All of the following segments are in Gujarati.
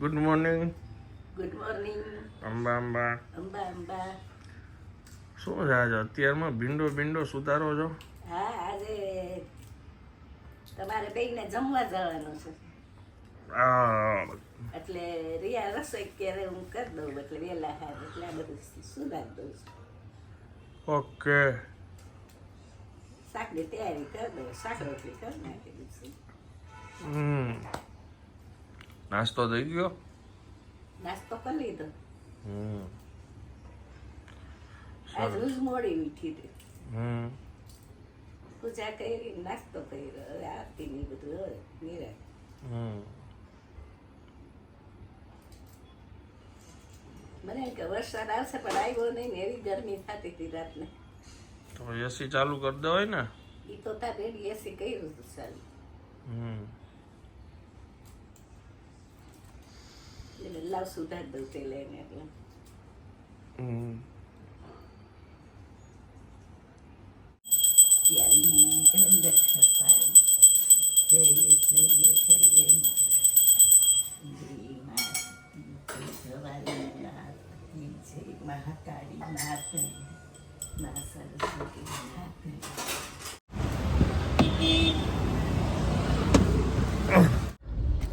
Good morning good morning Amba Amba Amba Amba શું છે આજે? અત્યારમાં ભીંડો ભીંડો સુધારો છો? હા આજે તમારે બેને જમવા જવાનું છે. આ એટલે રિયા રસોઈ ક્યારે હું કરી દઉં? એટલે વહેલા હા એટલે આ બધું સુધારી દઉં છું. ઓકે. સાકડી તૈયારી કરી દઉં. શાક રોટલી કરી નાખી દઈશું. હમ. નાસ્તો થઈ ગયો? નાસ્તો કરી લીધો. હમ. આજ રોજ મોડી ઉઠી હતી. હમ. પૂજા કરી નાસ્તો કર્યો હવે આરતી ની બધું હવે નિરાંત. હમ. મને કે વરસાદ આવશે પણ આવ્યો નહીં ને એવી ગરમી થતી હતી રાતને. તો એસી ચાલુ કરી દેવાય ને? એ તો તાર એસી કર્યું હતું ચાલુ. હમ. એટલે લાવ સુધાર દઉં તે લઈને એટલે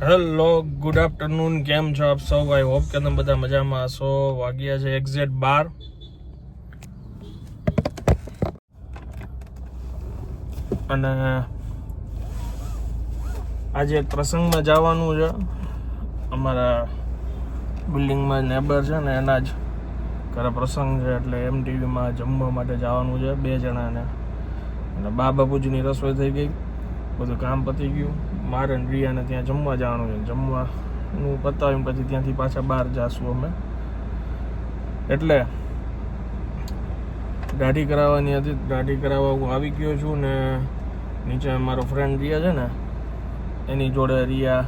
હેલો ગુડ આફ્ટરનૂન કેમ છો આપ સૌ? આઈ હોપ કે તમે બધા મજામાં હશો. વાગ્યા છે એક્ઝેક્ટ બાર. અને આજે એક પ્રસંગમાં જવાનું છે. અમારા બિલ્ડિંગમાં નેબર છે ને એના જ ઘરે પ્રસંગ છે એટલે એમ ટીવીમાં જમવા માટે જવાનું છે બે જણાને. અને બા બાપુજીની રસોઈ થઈ ગઈ. બધું કામ પતી ગયું. મારે રિયાને ત્યાં જમવા જવાનું છે. જમવાનું પતાવીને પછી ત્યાંથી પાછા બહાર જાશું અમે. એટલે દાઢી કરાવવાની હતી. દાઢી કરાવવા હું આવી ગયો છું ને નીચે મારો ફ્રેન્ડ રિયા છે ને, એની જોડે રિયા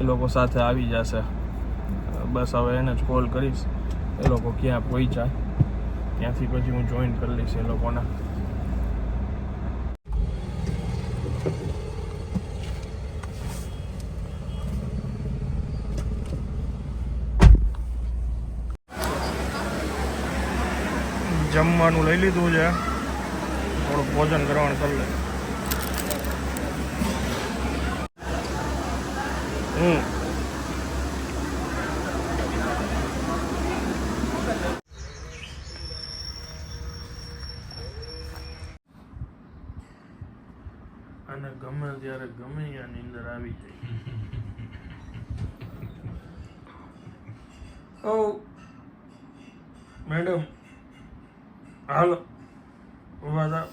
એ લોકો સાથે આવી જશે. બસ હવે એને જ કોલ કરીશ. એ લોકો ક્યાં પહોંચ્યા? ત્યાંથી પછી હું જોઈન કરી લઈશ એ લોકોને. જમવાનું લઈ લીધું છે. થોડુંક ભોજન ગ્રહણ કરી લે. હમ. અને ગમે ત્યારે ગમે ત્યાંની અંદર આવી જાય. ઓ મેડમ. હાલો. ઊભા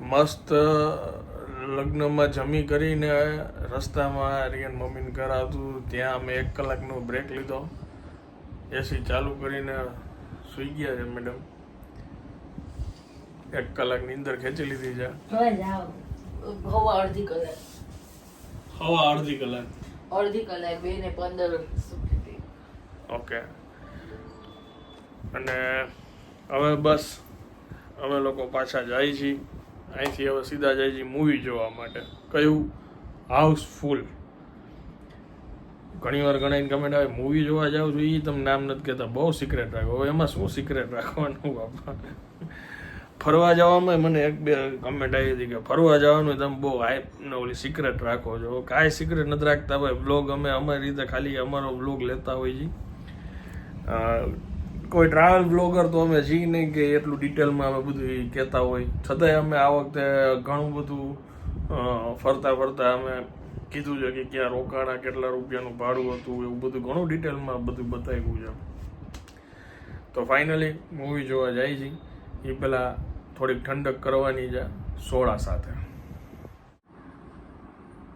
મસ્ત લગ્નમાં જમી કરીને રસ્તામાં રિયન મમ્મીને ઘર આવતું. ત્યાં અમે એક કલાકનો બ્રેક લીધો. એસી ચાલુ કરીને સુઈ ગયા છે મેડમ એક કલાકની અંદર ખેંચી લીધી છે. હવા અડધી કલાક. હવા અડધી કલાક. અડધી કલાક બે ને પંદર ઓકે અને હવે બસ, અમે લોકો પાછા જાય છીએ અહીંથી હવે સીધા જાય છીએ મૂવી જોવા માટે. કયું? હાઉસફુલ ઘણી વાર ઘણા કમેન્ટ આવે મૂવી જોવા જાઉં છું? એ તમે નામ નથી કહેતા. બહુ સિક્રેટ રાખો. હવે એમાં શું સિક્રેટ રાખવાનું બાપા? ફરવા જવામાં મને એક બે કમેન્ટ આવી હતી કે, ફરવા જવાનું તમે બહુ હાઈપ ને ઓલી સિક્રેટ રાખો છો. કાંઈ સિક્રેટ નથી રાખતા ભાઈ. બ્લોગ અમે અમારી રીતે ખાલી અમારો બ્લોગ લેતા હોઈએ છીએ કોઈ ટ્રાવેલ બ્લોગર તો અમે જી નહીં કે એટલું ડિટેલમાં અમે બધું કહેતા હોય. છતાંય અમે આ વખતે ઘણું બધું ફરતા ફરતા અમે કીધું છે કે ક્યાં રોકાણા, કેટલા રૂપિયાનું ભાડું હતું, એવું બધું ઘણું ડિટેલમાં બધું બતાવ્યું છે. તો ફાઇનલી મૂવી જોવા જાય છે. એ પહેલાં થોડીક ઠંડક કરવાની છે, સોડા સાથે.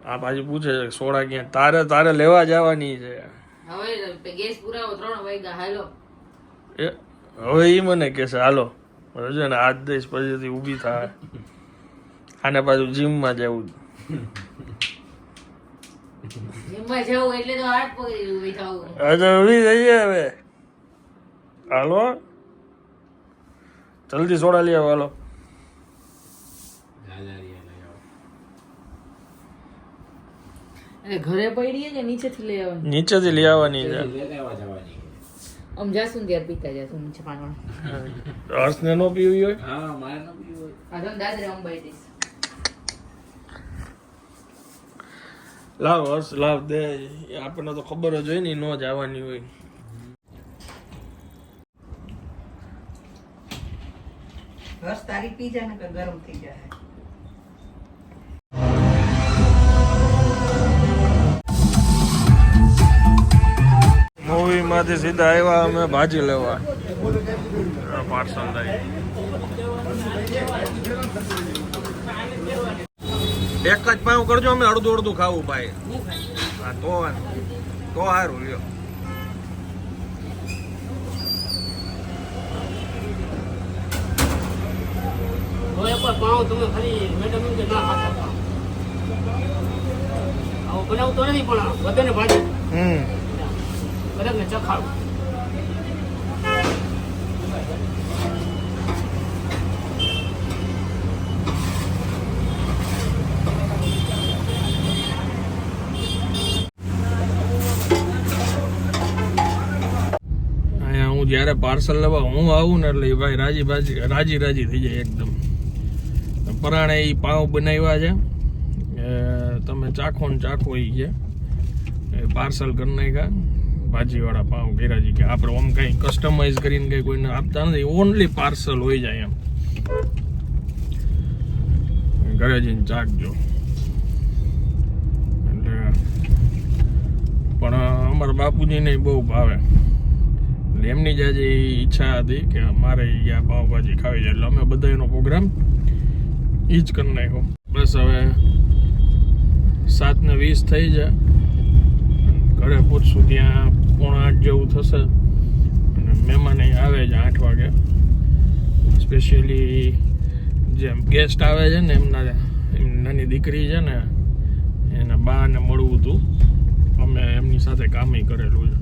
આ પાછી પૂછે છે સોડા ક્યાં? તારે તારે લેવા જવાની છે. હવે ગેસ પુરાવો ત્રણ વાગ્યા, હાલો. એ હવે એ મને કે છે હાલો હવે ને આજ દઈશ પછીથી ઊભી થાય. આને પાછું જીમમાં જવું. હવે હાલો. જલ્દી સોડા લઈ આવો હાલો. ઘરે પડી કે નીચેથી લઈ આવવાની? નીચેથી લઈ આવવાની છે. લેવા જવાની આમ જાશું ને ત્યારે પીતા જશું નીચે ને હર્ષને નો પીવી હોય? હા મારે નો પીવી હોય. આ તો દાદરે અંબાઈ દઈશ. લાવ હર્ષ લાવ દે. આપણને તો ખબર જ હોય ને નો જ આવવાની હોય. હર્ષ તારી પી જાય ને કે ગરમ થઈ જાય. માંથી સીધા આવ્યા અમે ભાજી લેવા. પાર્સલ લઈ એક જ પાઉં કરજો અમે અડધું અડધું ખાવું ભાઈ. હા તો તો સારું લ્યો. બનાવતો નથી પણ બધાને ભાજી. હમ. બધાને ચખાડું જ્યારે પાર્સલ લેવા હું આવું ને એટલે એ ભાઈ રાજી બાજી રાજી રાજી થઈ જાય એકદમ. પરાણે એ પાઉં બનાવ્યા છે. તમે ચાખો ને ચાખો એ છે. પાર્સલ કરી નાખ્યા. ભાજીવાળા પાઉં ગેરાજી કે આપણે આમ કંઈ કસ્ટમાઇઝ કરીને કંઈ કોઈને આપતા નથી ઓનલી પાર્સલ હોય જાય એમ. ઘરે જઈને ચાખજો. એટલે પણ અમારા બાપુજીને બહુ ભાવે. એટલે એમની જ આજે ઈચ્છા હતી કે મારે આ પાવભાજી ખાવી છે. એટલે અમે બધા એનો પ્રોગ્રામ એ જ કરી નાખ્યો. બસ હવે સાત ને વીસ થઈ જાય ઘરે પહોંચશું ત્યાં પોણા આઠ જેવું થશે. અને મહેમાન અહીં આવે છે આઠ વાગે. સ્પેશિયલી જેમ ગેસ્ટ આવે છે ને, એમના નાની દીકરી છે ને, એના બાને મળવું હતું. અમે એમની સાથે કામે કરેલું છે.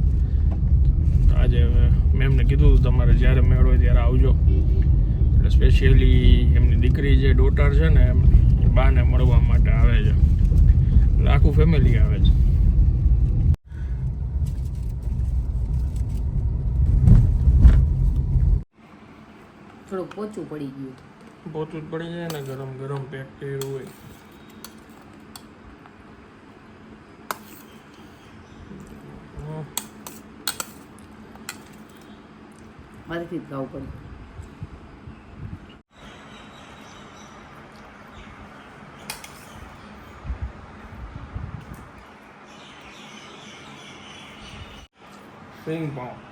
આજે મેં એમને કીધું હતું, તમારે જ્યારે મેળો ત્યારે આવજો. એટલે સ્પેશિયલી એમની દીકરી જે ડોટર છે ને, એમ બાને મળવા માટે આવે છે. એટલે આખું ફેમિલી આવે છે. થોડું પોચું પડી ગયું જ પડી જાય ને ગરમ ગરમ પેક કર્યું હોય. મારેથી જ ગાવું પડ્યું સિંગ પાઉં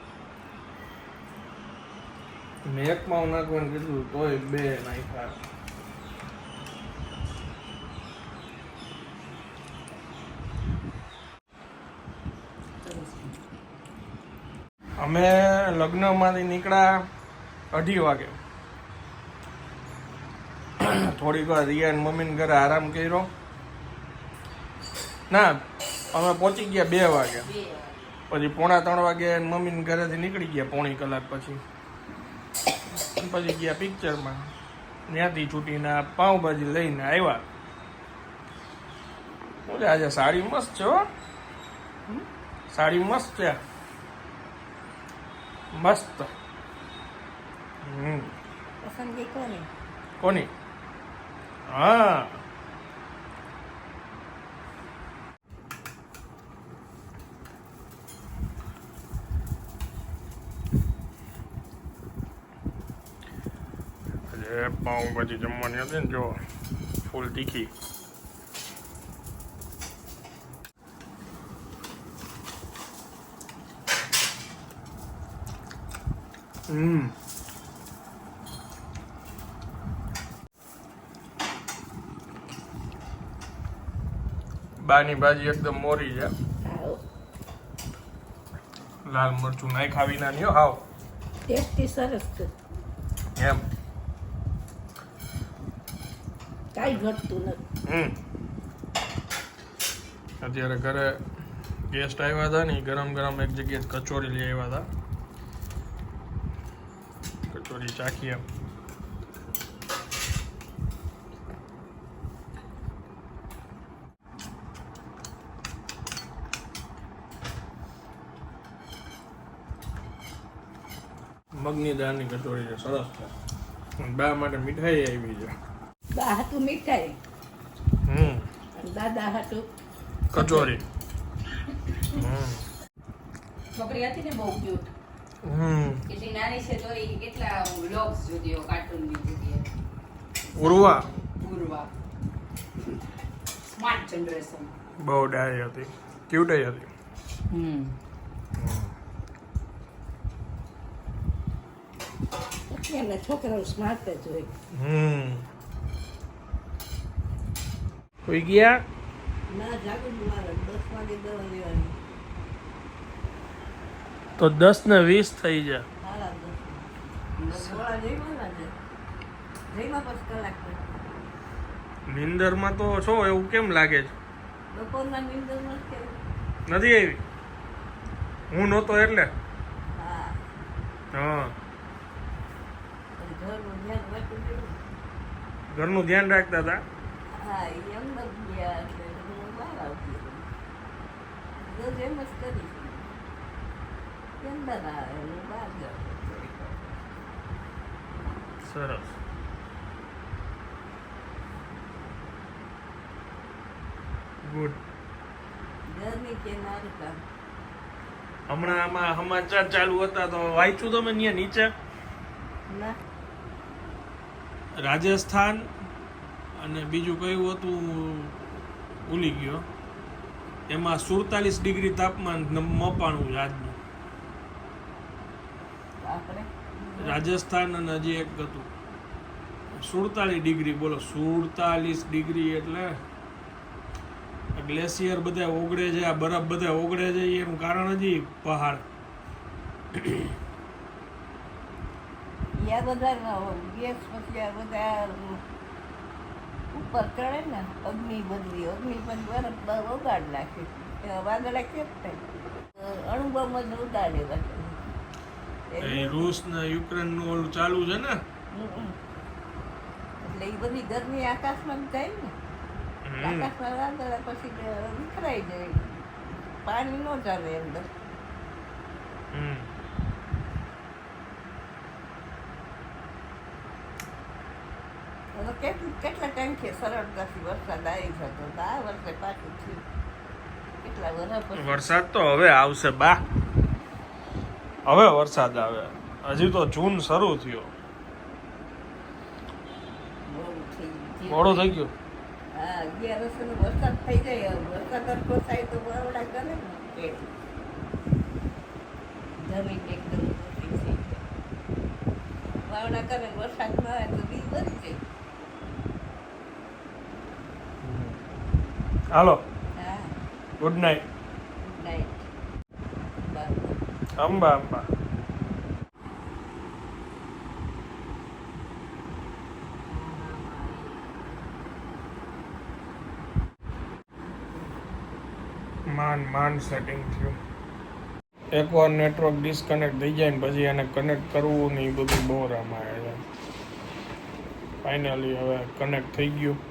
મેં એક પાઉં નાખવાનું કીધું તોય બે નાખ્યા અમે લગ્નમાંથી નીકળ્યા અઢી વાગે. થોડીક વાર રિયા મમ્મીને ઘરે આરામ કર્યો. ના અમે પહોંચી ગયા બે વાગે. પછી પોણા ત્રણ વાગે મમ્મીને ઘરેથી નીકળી ગયા પોણી કલાક પછી. પછી ગયા પિક્ચરમાં. ત્યાંથી છૂટીને પાઉંભાજી લઈને આવ્યા. બોલે આજે સાડી મસ્ત છે હો? સાડી મસ્ત છે મસ્ત. હમ. કોની? હા. આજે પાઉંભાજી જમવાની હતી ને જો ફૂલ તીખી. હમ. બાની ભાજી એકદમ મોરી છે. લાલ મરચું નાઈ ખાવી નાની હો હાવ ટેસ્ટી સરસ છે. એમ. કાંઈ ઘટતું નથી. અત્યારે ઘરે ગેસ્ટ આવ્યા હતા ને ગરમ ગરમ એક જગ્યાએ કચોરી લઈ આવ્યા હતા. કચોરી ચાખી એમ. મગની દાળની કચોરી છે, સરસ છે. બા માટે મીઠાઈ આવી છે. બા હતું મીઠાઈ. હમ. દાદા હતું કચોરી. છોકરી હતી ને બહુ ક્યુટ હમ. કેટલી નાની છે તો એ કેટલા વ્લોગ્સ જોતી હોય કાર્ટૂનની જોતી હોય. ઉર્વા. પૂર્વા સ્માર્ટ જનરેશન બહુ ડાય હતી. ક્યુટ હતી. હમ. અત્યારના છોકરાઓ સ્માર્ટ જ હોય. હમ. કોઈ ગયા? તો દસ ને વીસ થઈ જાય. નિંદરમાં તો છો એવું કેમ લાગે છે? નથી આવી? હું નહોતો એટલે? હા. ઘરનું ધ્યાન રાખતા હતા? હા એ અંદર ગયા એટલે હું બહાર આવતી. રોજ એમ જ કરી અંદર આવે હું બહાર જાઉં સરસ. ગુડ ઘરની કે મારું કામ હમણાં આમાં સમાચાર ચાલુ હતા તો વાંચ્યું તમે ત્યાં નીચે? રાજસ્થાન અને બીજું કયું હતું ભૂલી ગયો. એમાં સુડતાલીસ ડિગ્રી તાપમાન મપાણું આજનું. રાજસ્થાન અને હજી એક હતું. સુડતાલીસ ડિગ્રી બોલો સુડતાલીસ ડિગ્રી એટલે ગ્લેશિયર બધા ઓગળે છે આ બરફ બધા ઓગળે છે એનું કારણ હજી પહાડ. યા બધા ગેસ પછી આ બધા ચડે ને અગ્નિ બદલી અગ્નિ પણ બરફ ઉગાડ નાખે. વાદળા કેમ થાય? અણુબોમાં ઉડાડે એ રૂસ ને યુક્રેનનું ઓલું ચાલુ છે ને. એટલે એ બધી ગરમી આકાશમાં જાય ને. આકાશમાં વાદળા પછી વિખરાઈ જાય. પાણી ન ચાલે અંદર. હમ. હવે કેટલું કેટલા ટાઈમથી સરળતાથી વરસાદ આવી જતો તો આ વર્ષે પાછું થયું. કેટલા વર્ષ વરસાદ તો હવે આવશે બા. હવે વરસાદ આવે. હજી તો જૂન શરૂ થયો. મોડું થઈ ગયું. હા અગિયાર વર્ષનો વરસાદ થઈ જાય વરસાદ થાય તો બરોડા કરે ને. જમીન એકદમ વાવડા કરે વરસાદ ન આવે તો બી ભરી જાય. Hello. Good night Amba Amba. માન માન સેટિંગ થયું. એકવાર નેટવર્ક ડિસ્કનેક્ટ થઈ જાય ને પછી એને કનેક્ટ કરવું ને એ બધું બહુ રમાય છે. ફાઇનલી હવે કનેક્ટ થઈ ગયું.